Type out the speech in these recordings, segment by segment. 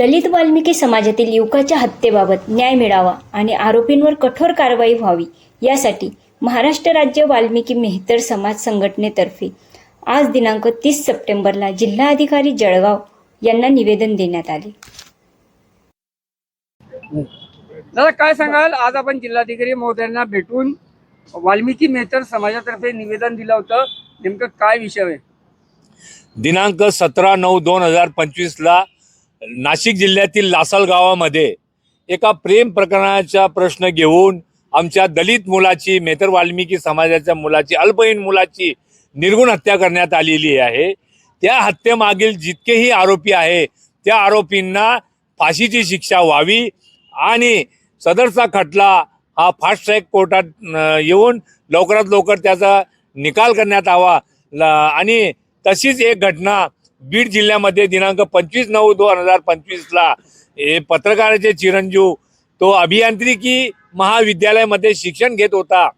दलित वाल्मिकी समाजातील युवकाच्या हत्येबाबत न्याय मिळावा आणि आरोपींवर कठोर कारवाई व्हावी यासाठी महाराष्ट्र राज्य वाल्मिकी मेहतर समाज संघटनेतर्फे आज दिनांक तीस सप्टेंबरला जिल्हाधिकारी जळगाव यांना निवेदन देण्यात आले. दादा काय सांगाल? आज आपण जिल्हाधिकारी महोदयांना भेटून वाल्मिकी मेहतर समाजातर्फे निवेदन दिलं होतं. नेमकं काय विषय आहे? दिनांक सतरा नऊ दोन हजार पंचवीसला नाशिक जिल्ह्यातील लासल गावामध्ये एका प्रेम प्रकरणाचा प्रश्न घेऊन आमच्या दलित मुलाची मेतर वाल्मिकी समाजाच्या मुलाची अल्पहीन मुलाची निर्गुण हत्या करण्यात आलेली आहे. त्या हत्येमागील जितकेही आरोपी आहे त्या आरोपींना फाशीची शिक्षा व्हावी आणि सदरचा खटला हा फास्ट ट्रॅक कोर्टात येऊन लवकरात लवकर त्याचा निकाल करण्यात यावा. ल- आणि तशीच एक घटना बीड जिल्ह्यामध्ये दिनांक पंचवीस नऊ दोन हजार पंचवीसला हे पत्रकाराचे चिरंजीव तो अभियांत्रिकी महाविद्यालयामध्ये शिक्षण घेत होता.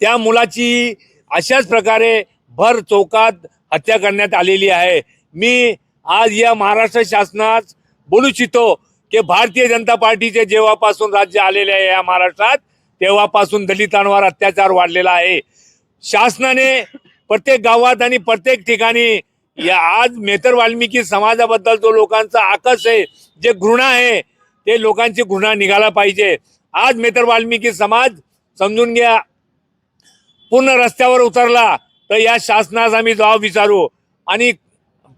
त्या मुलाची अशाच प्रकारे भर चौकात हत्या करण्यात आलेली आहे. मी आज या महाराष्ट्र शासनात बोलू इच्छितो की भारतीय जनता पार्टीचे जेव्हापासून राज्य आलेले आहे या महाराष्ट्रात तेव्हापासून दलितांवर अत्याचार वाढलेला आहे. शासनाने प्रत्येक गावात आणि प्रत्येक ठिकाणी या आज मेतर वाल्मिकी समाजाबद्दल जो लोकांचा आकस आहे जे घृणा आहे ते लोकांची घृणा निघाला पाहिजे. आज मेतर वाल्मिकी समाज समजून घ्या. पूर्ण रस्त्यावर उतरला तर या शासनास आम्ही जबाब विचारू. आणि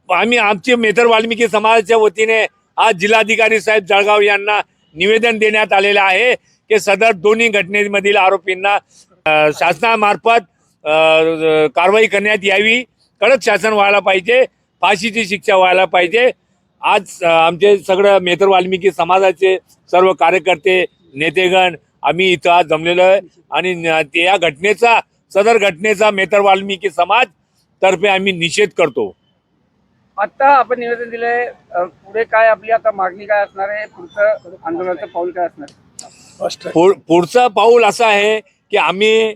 आम्ही आमची मेतर वाल्मिकी समाजाच्या वतीने आज जिल्हाधिकारी साहेब जळगाव यांना निवेदन देण्यात आलेलं आहे की सदर दोन्ही घटनेमधील आरोपींना शासनामार्फत कारवाई करण्यात यावी. कडक शासन व्हायला पाहिजे फाशीची शिक्षा व्हायला पाहिजे. आज आमचे सगळं मेहतर वाल्मिकी समाजाचे सर्व कार्यकर्ते नेतेगण आम्ही इथं आज जमलेलो आहे. आणि या घटनेचा सदर घटनेचा मेहतर वाल्मिकी समाज तर्फे आम्ही निषेध करतो. आता आपण निवेदन दिलंय पुढे काय आपली आता मागणी काय असणार आहे? पुढचं आंदोलनाचं पाऊल काय असणार पुढचं पाऊल असं आहे की आम्ही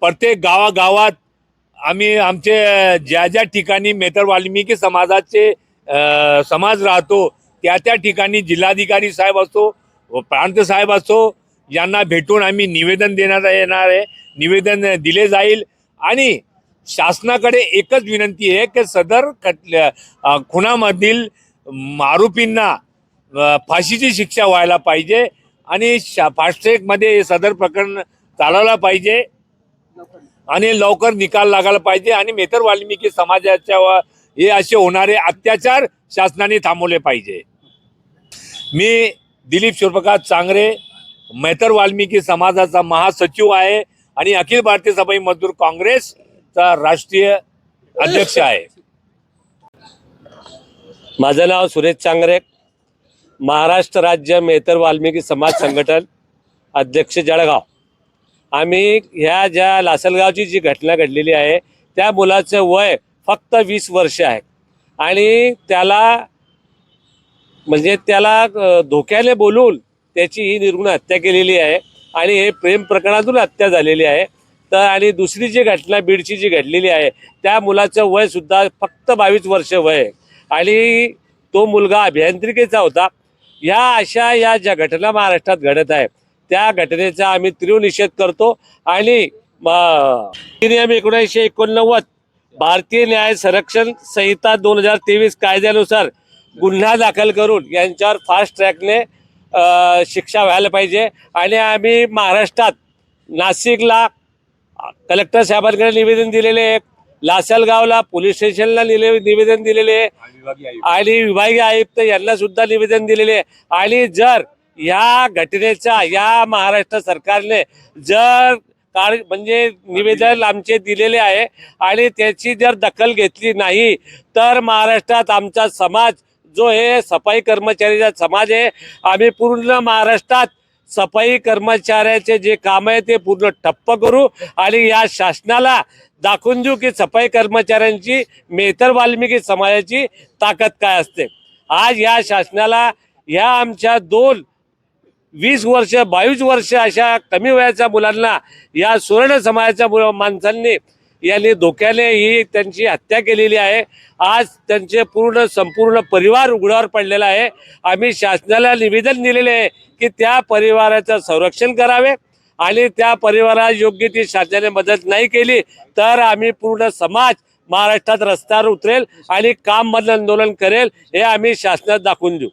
प्रत्येक गावागावात आम्ही आमचे ज्या ज्या ठिकाणी मेतर वाल्मिकी समाजाचे समाज राहतो त्या त्या ठिकाणी जिल्हाधिकारी साहेब असो व प्रांत साहेब असो यांना भेटून आम्ही निवेदन देण्यात येणार आहे. निवेदन दिले जाईल. आणि शासनाकडे एकच विनंती आहे की सदर खटल्या खुनामधील आरोपींना फाशीची शिक्षा व्हायला पाहिजे आणि शा फास्ट्रॅकमध्ये सदर प्रकरण चालवला पाहिजे. आणि लवकर निकाल लागायला पाहिजे. आणि मेतर वाल्मिकी समाजाच्या हे असे होणारे अत्याचार शासनाने थांबवले पाहिजे. मी दिलीप शिवप्रकाश चांगरे मेहतर वाल्मिकी समाजाचा महासचिव आहे आणि अखिल भारतीय सफाई मजदूर काँग्रेसचा राष्ट्रीय अध्यक्ष आहे. माझं नाव सुरेश चांगरे. महाराष्ट्र राज्य मेहतर वाल्मिकी समाज संघटन अध्यक्ष जळगाव. आम्ही ह्या ज्या लासलगावची जी घटना घडलेली आहे त्या मुलाचं वय फक्त वीस वर्ष आहे. आणि त्याला म्हणजे त्याला धोक्याने बोलून त्याची ही निर्गुण हत्या केलेली आहे आणि हे प्रेम प्रकरणातून हत्या झालेली आहे. तर आणि दुसरी जी घटना बीडची जी घडलेली आहे त्या मुलाचं वय सुद्धा फक्त बावीस वर्ष वय आहे. आणि तो मुलगा अभियांत्रिकेचा होता. या अशा या ज्या घटना महाराष्ट्रात घडत आहे त्या घटनेचा आम्ही तीव्र निषेध करतो आणि नियम एकोणीसशे एकोणनव्वद भारतीय न्याय संरक्षण संहिता दोन हजार तेवीस कायद्यानुसार गुन्हा दाखल करून यांच्यावर फास्ट ट्रॅकने शिक्षा व्हायला पाहिजे. आणि आम्ही महाराष्ट्रात नाशिकला कलेक्टर साहेबांकडे निवेदन दिलेले आहे. लासलगावला पोलीस स्टेशनला निले निवेदन दिलेले आहे. आणि विभागीय आयुक्त यांना सुद्धा निवेदन दिलेले आहे. आणि जर या घटनेचा या महाराष्ट्र सरकारने जर काळ म्हणजे निवेदन आमचे दिलेले आहे आणि त्याची जर दखल घेतली नाही तर महाराष्ट्रात आमचा समाज जो हे सफाई कर्मचारीचा समाज आहे आम्ही पूर्ण महाराष्ट्रात सफाई कर्मचाऱ्याचे जे काम आहे ते पूर्ण ठप्प करू आणि या शासनाला दाखवून देऊ की सफाई कर्मचाऱ्यांची मेहतर वाल्मिकी समाजाची ताकद काय असते. आज या शासनाला ह्या आमच्या दोन वीस वर्ष बावीस वर्ष अशा कमी वयाच्या मुलांना या सुवर्ण समाजाच्या मुला- माणसांनी यांनी धोक्याने ही त्यांची हत्या केलेली आहे. आज त्यांचे पूर्ण संपूर्ण परिवार उघड्यावर पडलेला आहे. आम्ही शासनाला निवेदन दिलेले आहे की त्या परिवाराचं संरक्षण करावे आणि त्या परिवाराला योग्य ती शासनाने मदत नाही केली तर आम्ही पूर्ण समाज महाराष्ट्रात रस्त्यावर उतरेल आणि काम बंद आंदोलन करेल हे आम्ही शासनात दाखवून देऊ.